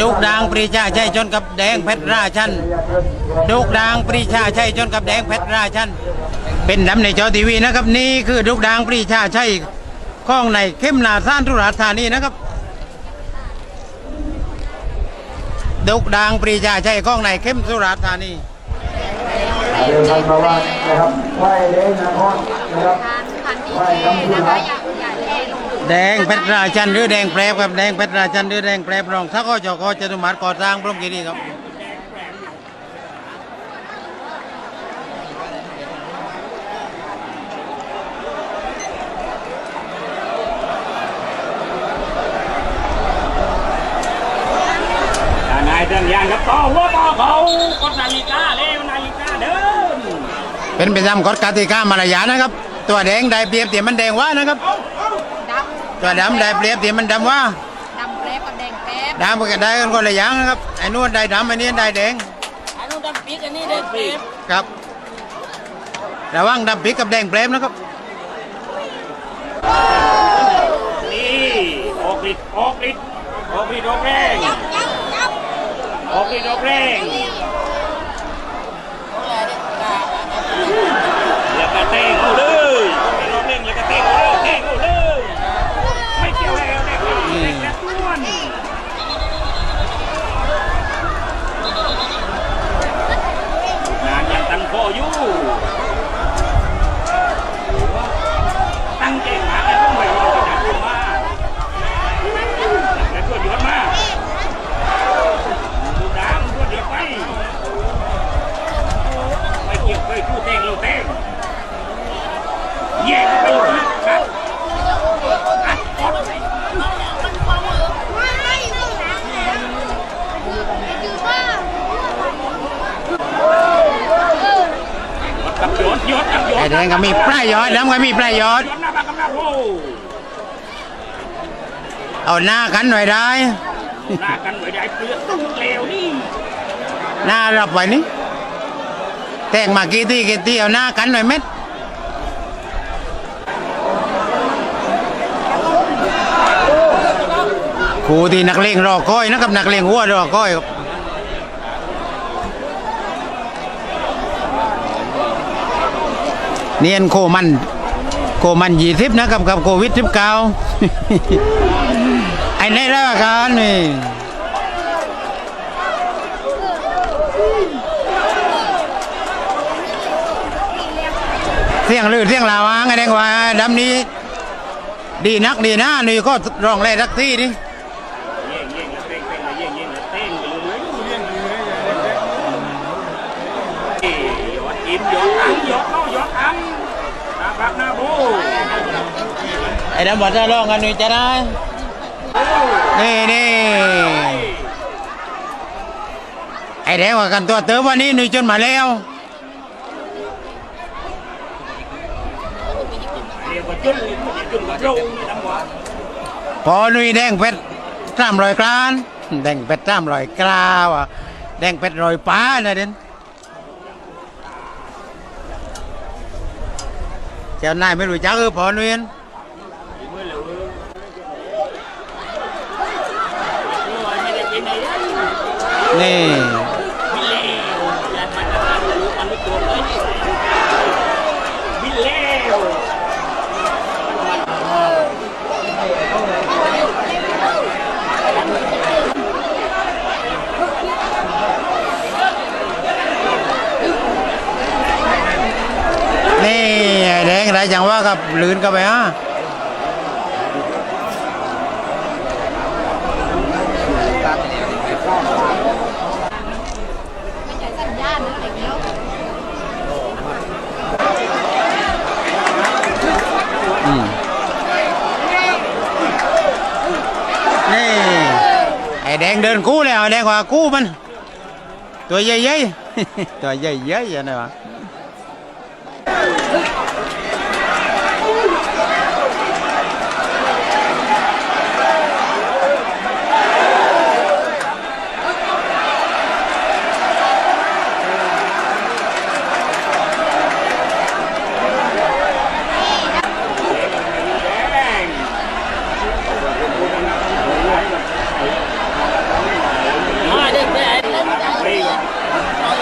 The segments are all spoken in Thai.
ดุกดางปรีชาชัยชนกับแดงเพชรราชันดุกดางปรีชาชัยชนกับแดงเพชรราชันเป็นดำในจอทีวีนะครับ นี่คือดุกดางปรีชาชัยข้องในเข้มนาซ่านทุราชธานีนะครับ ดุกดางปรีชาชัยข้องในเข้มสุราษฎร์ธานีเดินทางมาว่านะครับไหว้เด้งนครนะครับทานทานดีเจนะ แดงเพชรราชันหรือแดงแปรบครับแดงเพชรราชันหรือแดงแปรบรองทักข้อจกจตุมาตรก่อสร้างพร้อมกีรีครับนายเดินยางครับต่อหัวต่อเขากดนาฬิกาเร็วนาฬิกาเดินเป็นไปตามกฎกติกามารยาทนะครับ ตัวแดงได้เปรียบเตียมันแดงว่านะครับด ตัวดำได้เปรียบเตียมันดำว่าำดำแป๊บกับแดงแป๊บดำก็ได้กันคนละอย่างนะครับไอ้นู่นได้ดำไอ้นี่ได้แดงอันนู้นดำปีกอันนี้ได้ปีกครับระวังดำพริกกับแดงเปรมนะครับนี่ออกฤทธิ์ออกฤทธิ์ออกฤทธิ์ออกแรงออกฤทธิ์ออกแรงแล้วก็เต้งเอาเลยออกฤทธิ์ออกแรงแล้วก็เต้งเอาเลยเต้งเอาเลยไม่เกี่ยวแล้วเด็กเด็กนะทุกวันงานยังตั้งโคอยู่ ตั้งใจมาแล้วต้องไปรอจากตัวมาแล้วตัวเดือดมาดูดามตัวเดือดไปไปเกี่ยวไปคู่เต้งเราเต้งแย่งไปอยู่นะครับอัดออกกับโยนโยนกับโยน ไอ้ แดงก็มีปลายยอดดำก็มีปลายยอดโยนหน้าบ้านกำนันโอ้เอาหน้ากันหน่อยได้หน้ากันไว้ได้เปลือกตุ้งเกลียวนี่หน้ารับไว้นี่แต่งมากี่ที่กี่ที่เอาหน้ากันหน่อยเม็ดครูที่นักเลงรอคอยนะครับนักเลงหัวรอคอยครับ เนียนโคมันโคมันยี่สิบนะครับกับโควิดสิบเก้าไอ้ในราชการนี่เสียงลือเสียงลาวางไงแดงว่าดำนี้ ดีนักดีนะนี่ก็ร้องแรสักที่นี่ย่งเย่งแล้วเต้งเต้งแล้วเย่งเย่งแล้วเต้งไปเลยเอ้ยยอดอินยอดอังยอดเข้ายอดอังหน้าพักหน้าบู ไอ้ดำบอกจะร้องกันหนี่จะได้นี่นี่ไอ้แดงว่ากันตัวเติมวันนี้หนี่จนมาแล้วเรียว่าจุนจุนกว่าโรงนี่ทำวะพอยแดงเป็ดสามรอยกรานแดงเป็ดสามรอยกราวอะแดงเป็ดรอยป้านะเด่นเจ้านายไม่รู้จักเออพอหนุ่ย นี่นี่แดงไรจังว่ากับลืนกันไปฮะ ไม่ใช่สัญญาณนะอะไรเงี้ย นี่ไอ้แดงเดินกู้แล้วไอ้แดงว่ากู้มัน ตัวใหญ่ๆ ตัวใหญ่ๆอย่างนี้วะ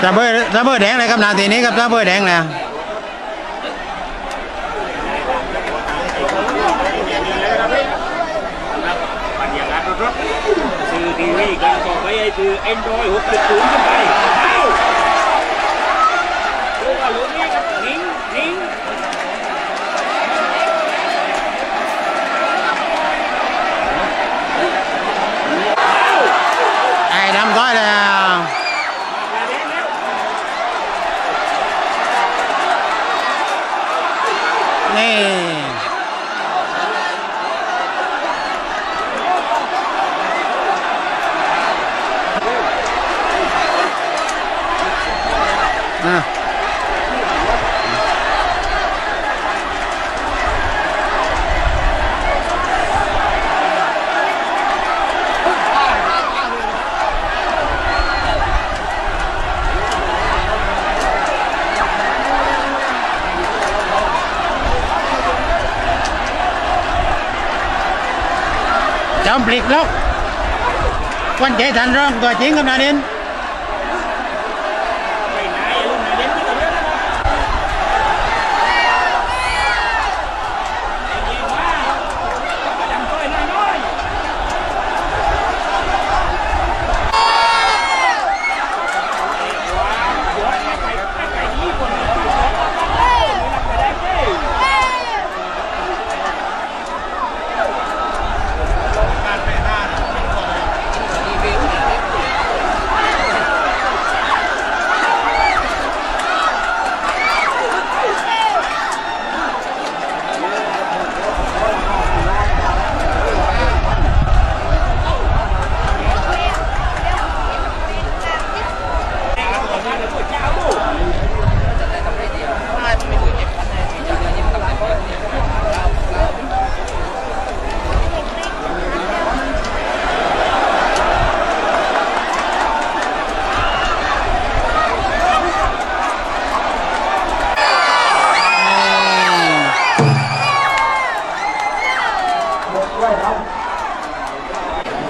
สับเบอร์สับเบอร์แดงเลยครับนาทีนี้ครับสับเบอร์แดงเลยปัญญาการรถซื้อทีวีกันต่อไปให้ซื้อ Android 6.0ขึ้นไปเอ้าดูว่าลูกนี้ครับทิ้งทิ้ง ไอ้ดำก้อยแล้ว นี่นะ จอมปลิกล็อกวันใจทันร้องตัวจริงกับนาเดน ไปไหนลูกไหนเล่นที่ตัวเนี้ยนะยิงมาดังต้อยน้อย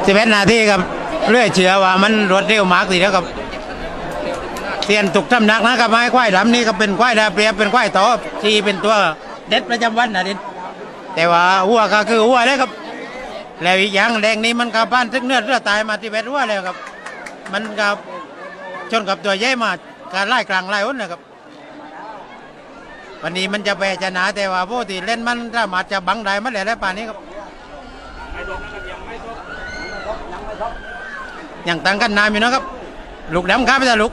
สิบเอ็ดนาทีครับเรื่อยเชื่อว่ามันรวดเร็วมากทีเดียวครับเตียนตุกทำนักนะครับไม้ควายดำนี่ก็เป็นควายดาเปรียบเป็นควายต่อที่เป็นตัวเด็ดประจำวันนะเด่นแต่ว่าวัวก็คือวัวเลยครับ แล้วอีกอย่างแดงนี้มันกับบ้านทึกเนื้อเลือดตายมาที่เบ็ดวัวแล้วครับ มันกับชนกับตัวใหญ่มาการไล่กลางไล่อ้นนะครับ วันนี้มันจะแพ้ชนะแต่ว่าพวกที่เล่นมันถ้ามาจะบังได้มันแหละแล้วป่านนี้ครับ อย่างตั้งกันนานอยู่นะครับ ลูกดำครับไม่ใช่ลูก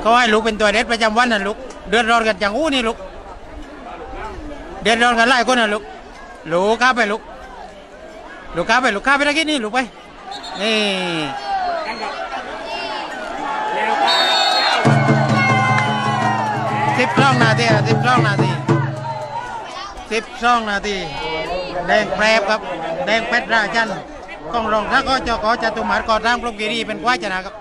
เขาให้ลูกเป็นตัวเด็ดประจำวันนะลูกเดือดร้อนกันจังอู้นี่ลูกเดือดร้อนกันไล่คนนะลูกลูกครับไปลูกลูกครับไปลูกครับไปตะกี้นี่ลูกไปนี่สิบสองนาทีสิบสองนาทีสิบสองนาทีแดงแปรบครับแดงเพชรราชัน กองรองถ้าก็จะขอจตุมหากรร่างพรหมกิรีเป็นควายชนะครับ